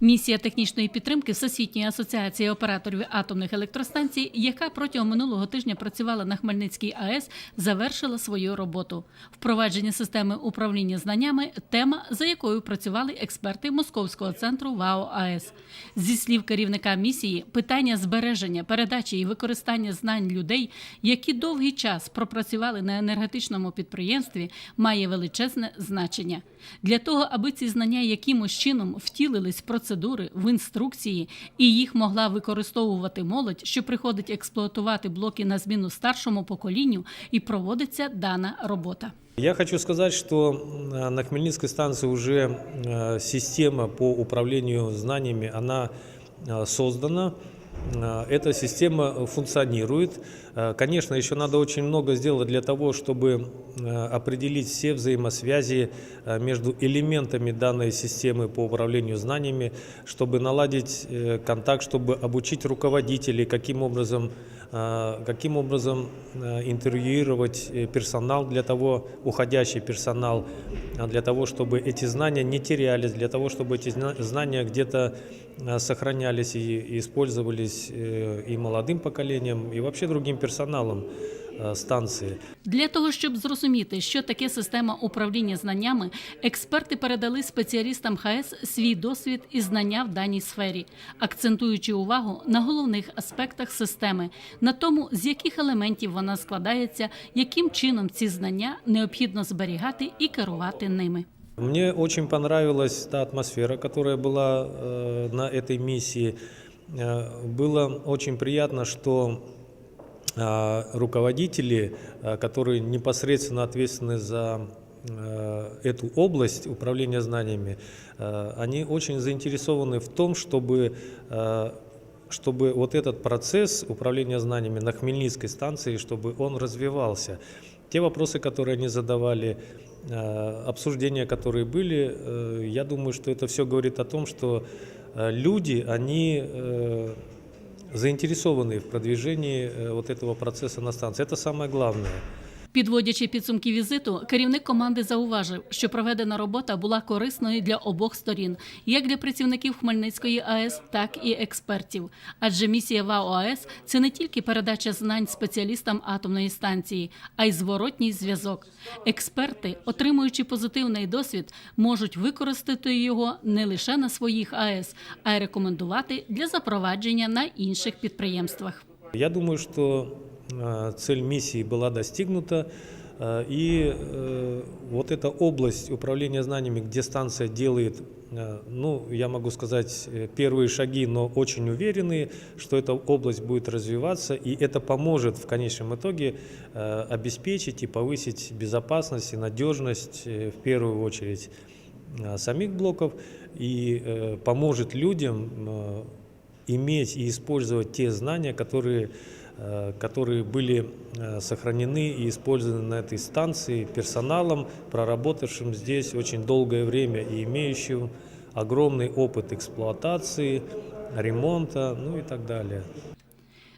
Місія технічної підтримки Всесвітньої асоціації операторів атомних електростанцій, яка протягом минулого тижня працювала на Хмельницькій АЕС, завершила свою роботу. Впровадження системи управління знаннями тема, за якою працювали експерти Московського центру ВАО АЕС. Зі слів керівника місії, питання збереження, передачі і використання знань людей, які довгий час пропрацювали на енергетичному підприємстві, має величезне значення для того, аби ці знання якимось чином втілились процедури, в інструкції, і їх могла використовувати молодь, що приходить експлуатувати блоки на зміну старшому поколінню, і проводиться дана робота. Я хочу сказать, что э, на Хмельницкой станции уже э, система по управлению знаниями, она э, создана. Э, Эта система функционирует. Э, Конечно, еще надо очень много сделать для того, чтобы э, определить все взаимосвязи между элементами данной системы по управлению знаниями, чтобы наладить контакт, чтобы обучить руководителей, каким образом каким образом э, интервьюировать э, персонал для того, уходящий персонал, а для того, чтобы эти знания не терялись, для того, чтобы эти зна- знания где-то э, сохранялись и и использовались э, и молодым поколением, и вообще другим персоналом э, станции. Для того щоб зрозуміти, що таке система управління знаннями, експерти передали спеціалістам ХАЕС свій досвід і знання в даній сфері, акцентуючи увагу на головних аспектах системи, на тому, з яких елементів вона складається, яким чином ці знання необхідно зберігати і керувати ними. Мне очень понравилась та атмосфера, которая была э, на этой миссии. Э, было очень приятно, что э, руководители, э, которые непосредственно ответственны за э, эту область управления знаниями, э, они очень заинтересованы в том, чтобы э, чтобы вот этот процесс управления знаниями на Хмельницкой станции, чтобы он развивался. Те вопросы, которые они задавали, э, обсуждения, которые были, э, я думаю, что это все говорит о том, что э, люди, они э, заинтересованы в продвижении э, вот этого процесса на станции. Это самое главное. Підводячи підсумки візиту, керівник команди зауважив, що проведена робота була корисною для обох сторін, як для працівників Хмельницької АЕС, так і експертів. Адже місія ВАО АЕС – це не тільки передача знань спеціалістам атомної станції, а й зворотній зв'язок. Експерти, отримуючи позитивний досвід, можуть використати його не лише на своїх АЕС, а й рекомендувати для запровадження на інших підприємствах. Я думаю, э, цель миссии была достигнута, э, и э, вот эта область управления знаниями, где станция делает, э, ну, я могу сказать, э, первые шаги, но очень уверенные, что эта область будет развиваться, и это поможет в конечном итоге э, обеспечить и повысить безопасность и надежность, э, в первую очередь, э, самих блоков, и э, поможет людям э, иметь и использовать те знания, которые, э, которые были э, сохранены и использованы на этой станции персоналом, проработавшим здесь очень долгое время и имеющим огромный опыт эксплуатации, ремонта, ну и так далее.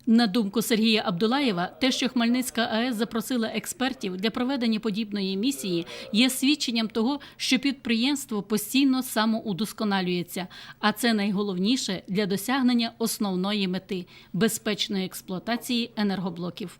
На думку Сергія Абдулаєва, те, що Хмельницька АЕС запросила експертів для проведення подібної місії, є свідченням того, що підприємство постійно самоудосконалюється, а це найголовніше для досягнення основної мети безпечної експлуатації енергоблоків.